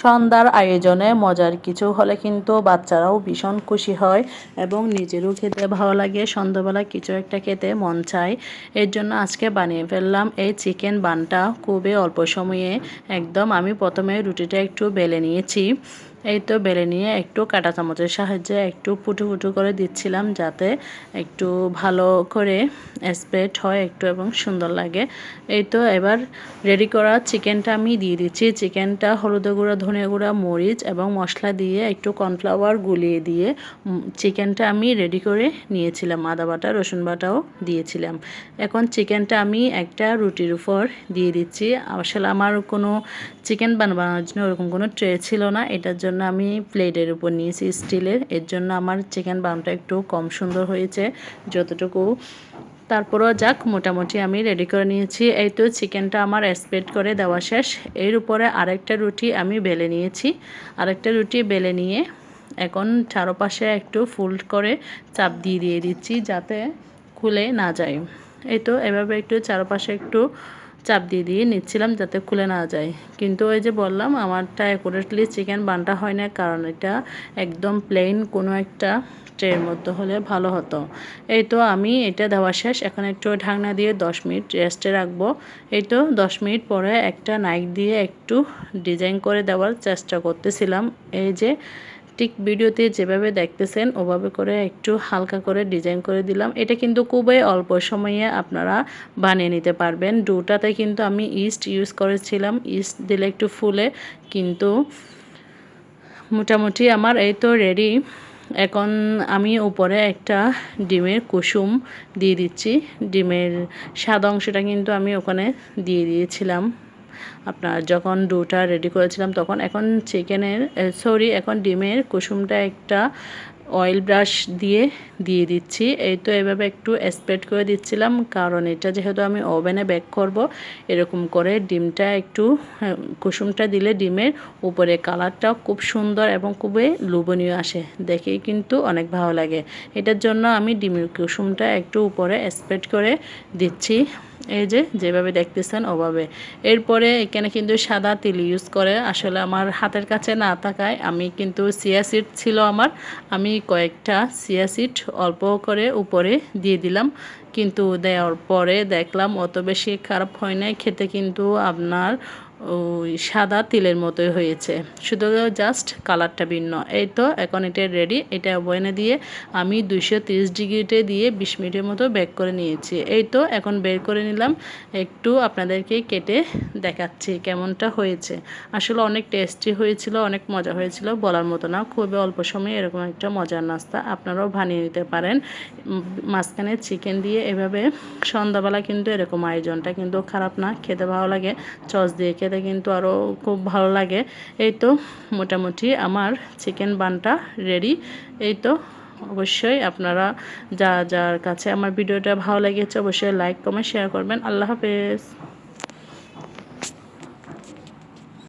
সন্ধ্যার আয়োজনে মজার কিছু হলে কিন্তু বাচ্চারাও ভীষণ খুশি হয় এবং নিজেরও খেতে ভালো লাগে। সন্ধ্যাবেলা কিছু একটা খেতে মন চায়। এর জন্য আজকে বানিয়ে ফেললাম এই চিকেন বানটা। খুবই অল্প সময়ে একদম আমি প্রথমে রুটিটা একটু বেলে নিয়েছি। এই তো বেলে নিয়ে একটু কাঁটা চামচের সাহায্যে একটু ফুটু ফুটু করে দিচ্ছিলাম যাতে একটু ভালো করে স্প্রেড হয়, একটু এবং সুন্দর লাগে। এই তো এবার রেডি করা চিকেনটা আমি দিয়ে দিচ্ছি। চিকেনটা হলুদ গুঁড়া, ধনে গুঁড়া, মরিচ এবং মশলা দিয়ে একটু কর্নফ্লাওয়ার গুলিয়ে দিয়ে চিকেনটা আমি রেডি করে নিয়েছিলাম। আদা বাটা, রসুন বাটাও দিয়েছিলাম। এখন চিকেনটা আমি একটা রুটির উপর দিয়ে দিচ্ছি। আসলে আমার কোনো চিকেন বানানোর জন্য ওরকম কোনো ট্রে ছিল না। এটার জন্য জন্য আমি প্লেটের উপর নিয়েছি স্টিলের। এর জন্য আমার চিকেন বামটা একটু কম সুন্দর হয়েছে যতটুকু। তারপরও যাক, মোটামুটি আমি রেডি করে নিয়েছি। এই তো চিকেনটা আমার স্প্রেড করে দেওয়া শেষ। এর উপরে আরেকটা রুটি আমি বেলে নিয়েছি। আরেকটা রুটি বেলে নিয়ে এখন চারোপাশে একটু ফুল্ড করে চাপ দিয়ে দিয়ে দিচ্ছি যাতে খুলে না যায়। এই তো এভাবে একটু চারপাশে একটু চাপ দিয়ে দিয়ে নিচ্ছিলাম যাতে খুলে না যায়। কিন্তু ওই যে বললাম, আমারটা অ্যাকুরেটলি চিকেন বানটা হয় না, কারণ এটা একদম প্লেন কোনো একটা ট্রের মধ্যে হলে ভালো হতো। এই তো আমি এটা দেওয়া শেষ। এখন একটু ঢাকনা দিয়ে দশ মিনিট রেস্টে রাখব। এই তো দশ মিনিট পরে একটা নাইক দিয়ে একটু ডিজাইন করে দেওয়ার চেষ্টা করতেছিলাম। এই যে ঠিক ভিডিওতে যেভাবে দেখতেছেন, ওভাবে করে একটু হালকা করে ডিজাইন করে দিলাম। এটা কিন্তু খুবই অল্প সময়ে আপনারা বানিয়ে নিতে পারবেন। ডুটাতে কিন্তু আমি ইস্ট ইউজ করেছিলাম। ইস্ট দিলে একটু ফুলে, কিন্তু মোটামুটি আমার এই তো রেডি এখন আমি উপরে একটা ডিমের কুসুম দিয়ে দিচ্ছি। ডিমের সাদা অংশটা কিন্তু আমি ওখানে দিয়ে দিয়েছিলাম। আপনার যখন ডোটা রেডি করেছিলাম তখন এখন চিকেনের সরি এখন ডিমের কুসুমটা একটা অয়েল ব্রাশ দিয়ে দিয়ে দিচ্ছি। এই তো এভাবে একটু স্প্রেড করে দিচ্ছিলাম কারণ এটা যেহেতু আমি ওভেনে বেক করব এরকম করে ডিমটা একটু হ্যাঁ, কুসুমটা দিলে ডিমের উপরে কালারটাও খুব সুন্দর এবং খুবই লোভনীয় আসে দেখেই কিন্তু অনেক ভালো লাগে। এটার জন্য আমি ডিমের কুসুমটা একটু উপরে স্প্রেড করে দিচ্ছি। এই যে, যেভাবে দেখতেছেন ওভাবে। এরপরে এখানে কিন্তু সাদা তিল ইউজ করে। আসলে আমার হাতের কাছে না থাকায় আমি কিন্তু সিয়া সিট ছিল আমার। আমি কয়েকটা সিয়া সিট অল্প করে উপরে দিয়ে দিলাম। কিন্তু দেওয়ার পরে দেখলাম অত বেশি খারাপ হয় নাই। খেতে কিন্তু আপনার ওই সাদা তিলের মতোই হয়েছে। শুধু জাস্ট কালারটা ভিন্ন। এই তো, এখন এটা রেডি এটা বয়নে দিয়ে আমি দুইশো তিরিশ ডিগ্রিতে দিয়ে বিশ মিনিটের মতো বেক করে নিয়েছি। এই তো, এখন বের করে নিলাম। একটু আপনাদেরকে কেটে দেখাচ্ছি কেমনটা হয়েছে। আসলে অনেক টেস্টি হয়েছিল, অনেক মজা হয়েছিল, বলার মতো না। খুবই অল্প সময়ে এরকম একটা মজার নাস্তা আপনারাও বানিয়ে নিতে পারেন। মাঝখানে চিকেন দিয়ে এভাবে সন্ধ্যাবেলা কিন্তু এরকম আয়োজনটা কিন্তু খারাপ না, খেতে ভালো লাগে। চস দিয়ে খেতে খেতে কিন্তু আরও খুব ভালো লাগে। এই তো মোটামুটি আমার চিকেন বানটা রেডি এই তো অবশ্যই আপনারা যা যার কাছে আমার ভিডিওটা ভালো লেগেছে অবশ্যই লাইক কমেন্ট শেয়ার করবেন। আল্লাহ হাফেজ।